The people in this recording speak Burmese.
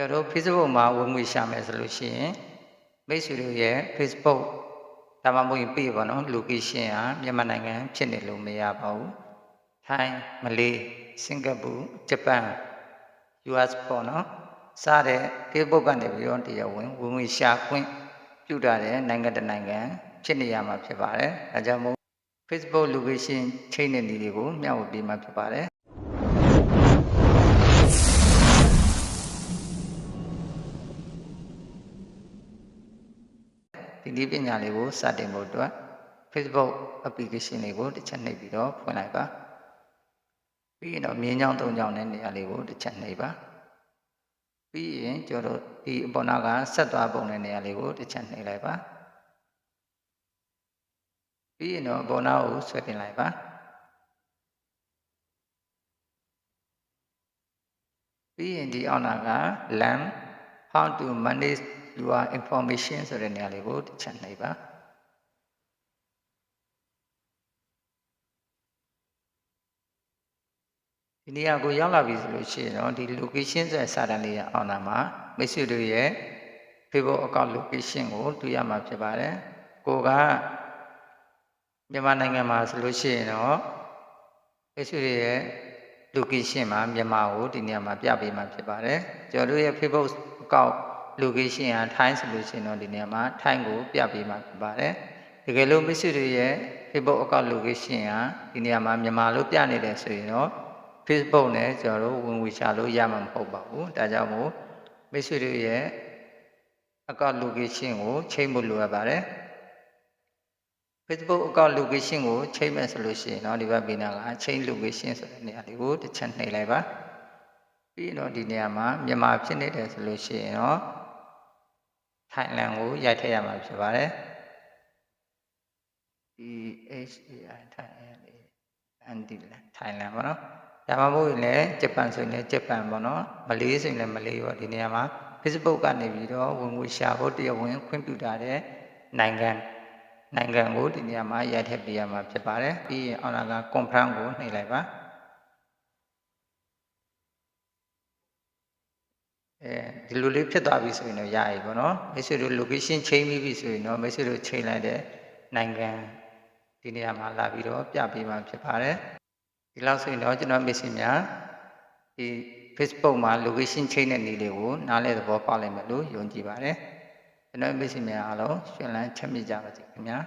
ကျွန်တော်တို့ Facebook မှာဝင်ငွေရှာမယ်ဆိုလို့ရှိရင်မိတ်ဆွေတို့ရဲ့ Facebook ဒါမှမဟုတ်ရင်ပြပါနော် location ဟာမြန်မာနိုင်ငံဖြစ်နေလို့မရပါဘူးထိုင်းမလေးစင်ကာပူဂျပန် US ပေါ့နော်စတဲ့ Facebook ကနေပြီးတော့တရားဝင်ဝင်ငွေရှာခွင့်ပြုထားတဲ့နိုင်ငံတစ်နိုင်ငံဖြစ်နေရမှာဖြစ်ပါတယ်အဲကြောင့်မို့ Facebook location ချိန်တဲ့နည်းတွေကိုမျှဝေပေးမှာဖြစ်ပါတယ် ဒီနည်းပညာလေးကိုစတင်ဖို့အတွက် Facebook application လေးကိုတစ်ချက်နှိပ်ပြီးတော့ဖွင့်လိုက်ပါပြီးရင်တော့မြင်းချောင်းသုံးချောင်းတဲ့နေရာလေးကိုတစ်ချက်နှိပ်ပါပြီးရင်ကျွန်တော်တို့ဒီအပေါ်နာကဆက်သွားပုံတဲ့နေရာလေးကိုတစ်ချက်နှိပ်လိုက်ပါပြီးရင်တော့အပေါ်နာကိုဆွဲတင်လိုက်ပါပြီးရင်ဒီအောက်နာက lamp how to manage your information ဆိုတဲ့နေရာလေးကိုတစ်ချက်နှိပ်ပါဒီနေရာကိုရောက်လာပြီဆိုလို့ရှိရင်တော့ဒီ location ဆိုတဲ့စာတန်းလေးရအောင်နာမှာမိတ်ဆွေတို့ရဲ့ Facebook account location ကိုတွေ့ရမှာဖြစ်ပါတယ်ကိုကမြန်မာနိုင်ငံမှာဆိုလို့ရှိရင်တော့မိတ်ဆွေတွေရဲ့ location မှာမြန်မာကိုဒီနေရာမှာပြပေးမှာဖြစ်ပါတယ်ကျွန်တော်တို့ရဲ့ Facebook account location ဟာထိုင်းဆိုလို့ရှိရင်တော့ဒီနေရာမှာထိုင်းကိုပြပေးမှာဖြစ်ပါတယ်တကယ်လို့မိတ်ဆွေတွေရဲ့ Facebook account location ဟာဒီနေရာမှာမြန်မာလို့ပြနေတယ်ဆိုရင်တော့ Facebook နဲ့ကျွန်တော်တို့ဝင်ဝေချလို့ရမှာမဟုတ်ပါဘူးဒါကြောင့်မို့မိတ်ဆွေတို့ရဲ့ account location ကိုချိန်ဖို့လိုအပ်ပါတယ် Facebook account location ကိုချိန်မယ်ဆိုလို့ရှိရင်တော့ဒီဘက်ပေးနာကချိန် location ဆိုတဲ့နေရာလေးကိုတစ်ချက်နှိပ်လိုက်ပါပြီးတော့ဒီနေရာမှာမြန်မာဖြစ်နေတယ်ဆိုလို့ရှိရင်တော့ Thailand ကိုရိုက်ထည့်ရမှာဖြစ်ပါတယ် D H A I Thailand and Thailand ပေါ့နော်ဒါမှမဟုတ်ရင်လည်းဂျပန်ဆိုရင်လည်းဂျပန်ပေါ့နော်မလေးဆိုရင်လည်းမလေးပေါ့ဒီနေရာမှာ Facebook ကနေပြီးတော့ဝင်ငွေရှာဖို့တရားဝင်ခွင့်ပြုထားတဲ့နိုင်ငံနိုင်ငံကိုဒီနေရာမှာရိုက်ထည့်ပေးရမှာဖြစ်ပါတယ်ပြီးရင်အော်နာက confirm ကိုနှိပ်လိုက်ပါ အဲဒီလိုလေးဖြစ်သွားပြီဆိုရင်တော့ရပြီပေါ့နော်မိတ်ဆွေတို့ location ချိန်ပြီးပြီဆိုရင်တော့မိတ်ဆွေတို့ချိန်လိုက်တဲ့နိုင်ငံဒီနေရာမှာလာပြီးတော့ပြပေးမှာဖြစ်ပါတယ်ဒီလောက်ဆိုရင်တော့ကျွန်တော်မိတ်ဆွေများဒီ Facebook မှာ location ချိန်တဲ့နည်းလေးကိုနားလည်သဘောပေါက်လိမ့်မယ်လို့ယုံကြည်ပါတယ်ကျွန်တော်မိတ်ဆွေများအားလုံးရှင်လန်းချမ်းမြေ့ကြပါစေခင်ဗျာ